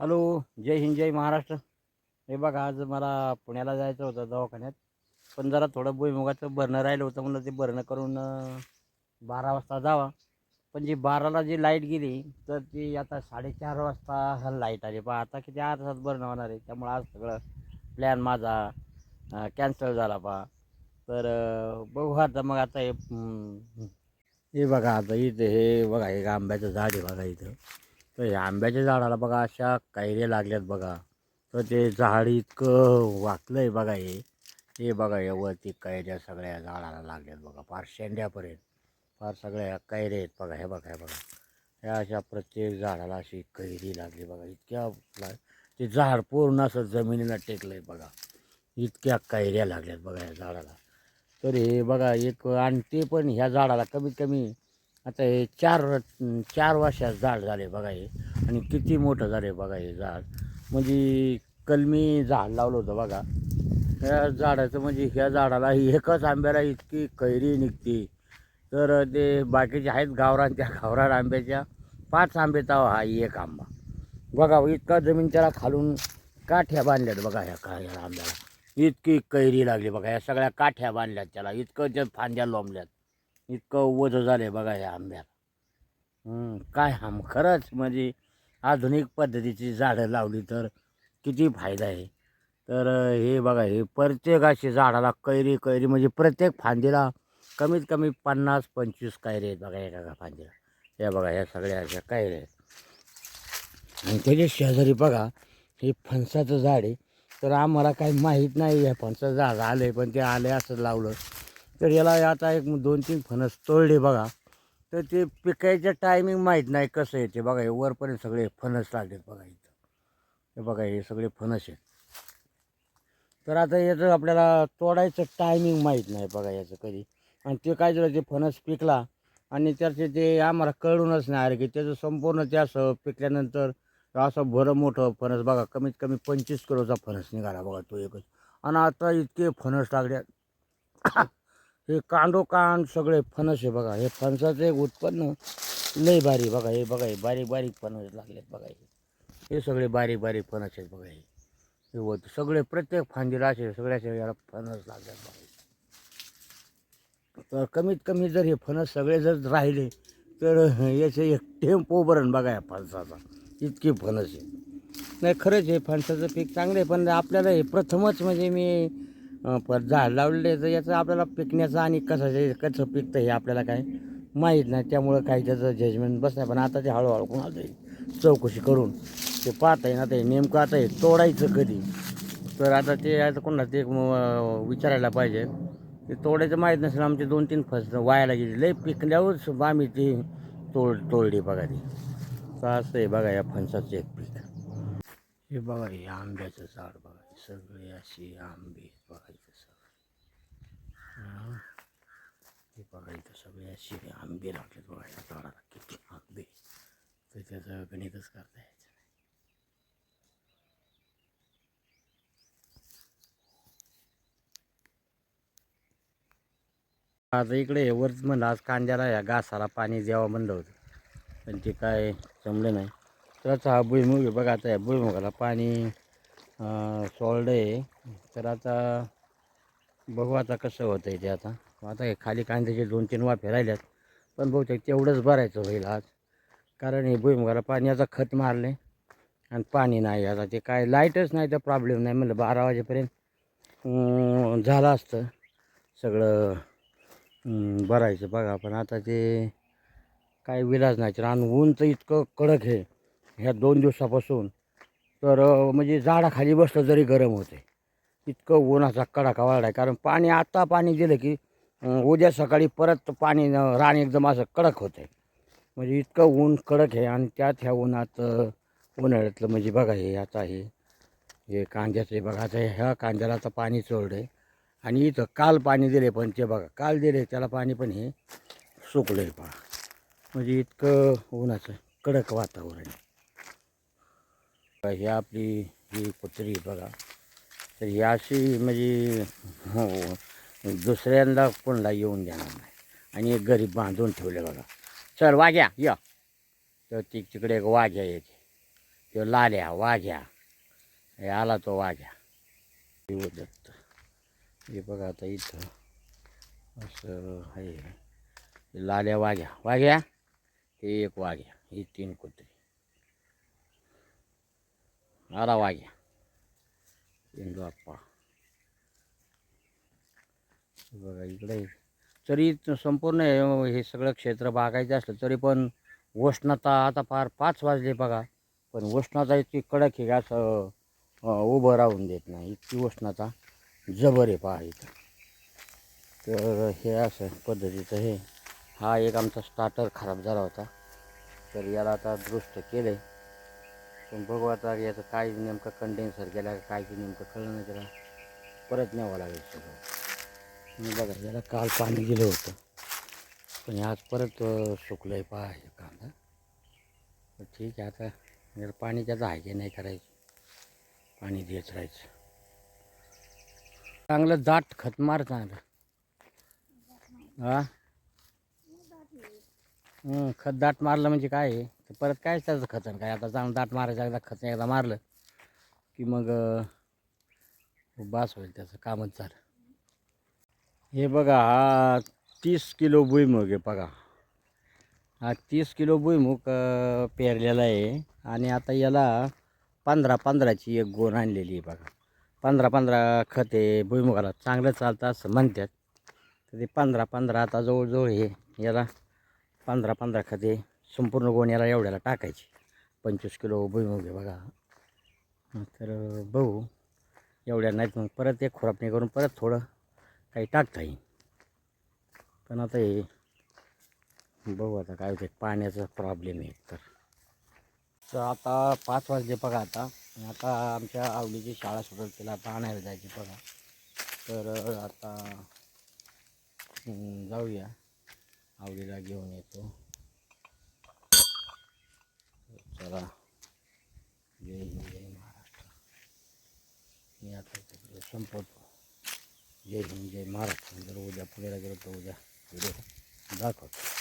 Hello जय हिंद जय महाराष्ट्र. हे बघा आज मला पुण्याला जायचं होतं दवाखान्यात. पण जरा थोडं भुईमुगाचं भरणं राहिलं होतं म्हणलं ते भरणं करून बारा वाजता जावा. पण जी बाराला जी लाइट गेली तर ती आता साडेचार वाजता लाइट आली. पहा आता किती आठ तासात भरणं होणार आहे. त्यामुळं आज सगळं प्लॅन माझा कॅन्सल झाला पहा. तर बघू आता मग आता हे हे बघा आता इथे हे बघा एक आंब्याचं झाड आहे बघा इथं. तर ह्या आंब्याच्या झाडाला बघा अशा कैऱ्या लागल्यात बघा. तर ते झाड इतकं वाकलं आहे बघा हे. हे बघा यावरती कैऱ्या सगळ्या झाडाला लागल्यात बघा. फार शेंड्यापर्यंत. फार सगळ्या कैऱ्या आहेत बघा हे बघा हे बघा. ह्या अशा प्रत्येक झाडाला अशी कैरी लागली बघा. इतक्या ते झाड पूर्ण असं जमिनीला टेकलं आहे बघा. इतक्या कैऱ्या लागल्यात बघा या झाडाला. तर हे बघा एक आणि ते पण ह्या झाडाला कमीत कमी आता हे चार चार वर्षात झाड झाले बघा हे. आणि किती मोठं झालं बघा हे झाड. म्हणजे कलमी झाड लावलं होतं बघा. ह्या झाडाचं म्हणजे ह्या झाडाला एकच आंब्याला इतकी कैरी निघते. तर ते बाकीचे आहेत गावरान त्या गावरान आंब्याच्या पाच आंबे ताव हा एक आंबा. बघा इतका जमीन त्याला खालून काठ्या बांधल्यात बघा ह्या का ह्या आंब्याला. इतकी कैरी लागली बघा या सगळ्या काठ्या बांधल्यात त्याला. इतकं त्या फांद्या लोंबल्यात. इतकं वज झालं बघा या आंब्याला काय हम खरंच म्हणजे आधुनिक पद्धतीची झाडं लावली तर किती फायदा आहे. तर हे बघा हे प्रत्येक अशी झाडाला कैरी कैरी म्हणजे प्रत्येक फांदीला कमीत कमी पन्नास पंचवीस कैरी आहेत बघा एका फांदीला. या बघा या सगळ्या अशा कैऱ्या आहेत. आणि त्याच्या शेजारी बघा हे फणसाचं झाड आहे. तर आम्हाला काही माहीत नाही या फणसाचं झाड आलं आहे पण ते आले असं लावलं. तर याला आता एक दोन तीन फणस तोडले बघा. तर ते पिकायचं टायमिंग माहीत नाही कसं येते बघा. हे वरपर्यंत सगळे फणस लागलेत बघा इथं. हे बघा हे सगळे फणस आहेत. तर आता याचं आपल्याला तोडायचं टायमिंग माहीत नाही बघा याचं कधी. आणि ते काय झालं ते फणस पिकला आणि त्याचे ते आम्हाला कळूनच नाही अरे की त्याचं संपूर्ण ते असं पिकल्यानंतर असं भरं मोठं फणस बघा कमीत कमी पंचवीस किलोचा फणस निघाला बघा तो एकच. आणि आता इतके फणस लागल्यात हे कांडोकांड सगळे फणस आहे बघा. हे फणसाचं एक उत्पन्न लई भारी बघा. हे बघा हे बारीक बारीक फणस लागलेत बघा. हे हे सगळे बारीक बारीक फणस आहेत बघा हे. हे होत सगळे प्रत्येक फांदीला असे सगळ्याच्या याला फणस लागतात बघा तर कमीत कमी जर हे फणस सगळे जर राहिले तर याचे एक टेम्पो भरण बघा या फणसाचा. इतकी फणस आहे. नाही खरंच हे फणसाचं पीक चांगलं आहे पण आपल्याला हे प्रथमच म्हणजे मी अं, प झाड लावलेलं तर याचं आपल्याला पिकण्याचं आणि कसं कसं पिकतं हे आपल्याला काय माहीत नाही. त्यामुळं काही त्याचं जजमेंट बस नाही. पण आता ते हळूहळू कोणाला जाईल चौकशी करून. ते पाहता येईल आता हे नेमकं आता हे तोडायचं कधी? तर आता ते आता कोणाला ते विचारायला पाहिजे. ते तोडायचं माहीत नसेल. आमचे दोन तीन फस वायाला गेली लय पिकल्यावरच आम्ही ती तोड तोडली बघा ती. तर असं आहे बघा या फणसाचं एक पीक. हे बघा हे आंब्याचं झाड बघा सगळे असे आंबे बघायचं बघा इथं सगळे हे बघा इथं सगळे असे आंबे लागलेत बघा या झाडाला किती आंबे तर त्याचं गणितच करता यायचं नाही आता इकडे हे वरच म्हणलं आज कांद्याला या घासाला पाणी द्यावं म्हणलं होतं. पण ते काय जमलं नाही. तर हा भुईमुग आहे बघा आता या भुईमुगाला पाणी सॉल्ड आहे. तर आता बघू आता कसं होतं आहे ते आता. आता हे खाली कांद्याचे दोन तीन वाफे राहिल्यात. पण बहुतेक तेवढंच भरायचं होईल आज. कारण हे भुईमुगाला पाण्याचा खत मारले आणि पाणी नाही आता. ते काय लाईटच नाही तर प्रॉब्लेम नाही म्हणलं. बारा वाजेपर्यंत झालं असतं. सगळं भरायचं बघा. पण आता ते काय विलाज नाही. तर आणि ऊन तर इतकं कडक आहे. ह्या दोन दिवसापासून. तर म्हणजे झाडाखाली बसलं जरी गरम होते इतकं उन्हाचा कडाका वाढला आहे कारण पाणी आता पाणी दिलं की उद्या सकाळी परत पाणी रान एकदम असं कडक होतं आहे म्हणजे इतकं ऊन कडक आहे आणि त्यात ह्या उन्हात उन्हाळ्यातलं म्हणजे बघा हे आता हे हे कांद्याचं बघा आता ह्या कांद्याला आता पाणी चोरडं आहे आणि इथं काल पाणी दिले पण ते बघा काल दिले त्याला पाणी पण हे सुकलं आहे पहा. म्हणजे इतकं उन्हाचं कडक वातावरण आहे. ही आपली ही कुत्री बघा तर ही अशी म्हणजे हो दुसऱ्यांदा कोणाला येऊन देणार नाही. आणि एक गरीब बांधून ठेवले बघा. चल वाघ्या या. तर ती तिकडे एक वाघ्या येते. तो लाल्या वाघ्या. हे आला तो वाघ्या. दत्त हे बघा आता इथं असं आहे. हे लाल्या वाघ्या. वाघ्या? हे एक वाघ्या. ही तीन कुत्री. आला वाघ्या इंदू बघा इकडे तरी संपूर्ण हे सगळं क्षेत्र बागायचं असलं तरी पण उष्णता आता फार पाच वाजले बघा पण उष्णता इतकी कडक ही असं उभं राहून देत नाही इतकी उष्णता जबर आहे पहा इथं तर हे असं पद्धतीचं हे हा एक आमचा स्टार्टर खराब झाला होता तर याला आता दुरुस्त केलं आहे पण बघू आता याचं काय नेमकं कंडेन्सर गेला काय की नेमकं कळलं नाही त्याला. परत न्यावं लागेल सगळं. मी बघा याला काल पाणी गेलं होतं. पण आज परत सुकलं आहे पहा हे कांदा. तर ठीक आहे आता याला पाणी त्याचं आहे की नाही करायचं? पाणी देत राहायचं. चांगलं दाट खत मार चांगलं हा? खत दाट मारलं म्हणजे काय आहे तर परत काय त्याचं खतन काय आता चांगलं दाट मारायचं एकदा खत एकदा मारलं की मग बास होईल त्याचं कामच झालं. हे बघा हा तीस किलो भुईमुग आहे बघा. हा तीस किलो भुईमुग पेरलेला आहे आणि आता याला पंधरा पंधराची एक गोण आणलेली आहे बघा. पंधरा पंधरा खत आहे भुईमुगाला चांगलं चालतं असं म्हणतात. तर ते पंधरा पंधरा आता जवळजवळ हे याला पंधरा पंधरा खते संपूर्ण गोण्याला एवढ्याला टाकायची. पंचवीस किलो भुईमुग आहे बघा. तर बघू. एवढ्या नाहीत मग परत एक खुरापणी करून परत थोडं काही टाकता येईल. पण आता हे बघू आता काय होते पाण्याचा प्रॉब्लेम आहे तर. तर आता पाच वाजले बघा आता. आता आमच्या आवडीची शाळा सुटेल तिला आता आणायला जायची बघा. तर आता जाऊया. आवडीला घेऊन येतो. चला जय हिंद जय महाराष्ट्र. मी आता तिकडे संपवतो. जय हिंद जय महाराष्ट्र. जर उद्या पुण्याला गेलो तर उद्या व्हिडिओ दाखवतो.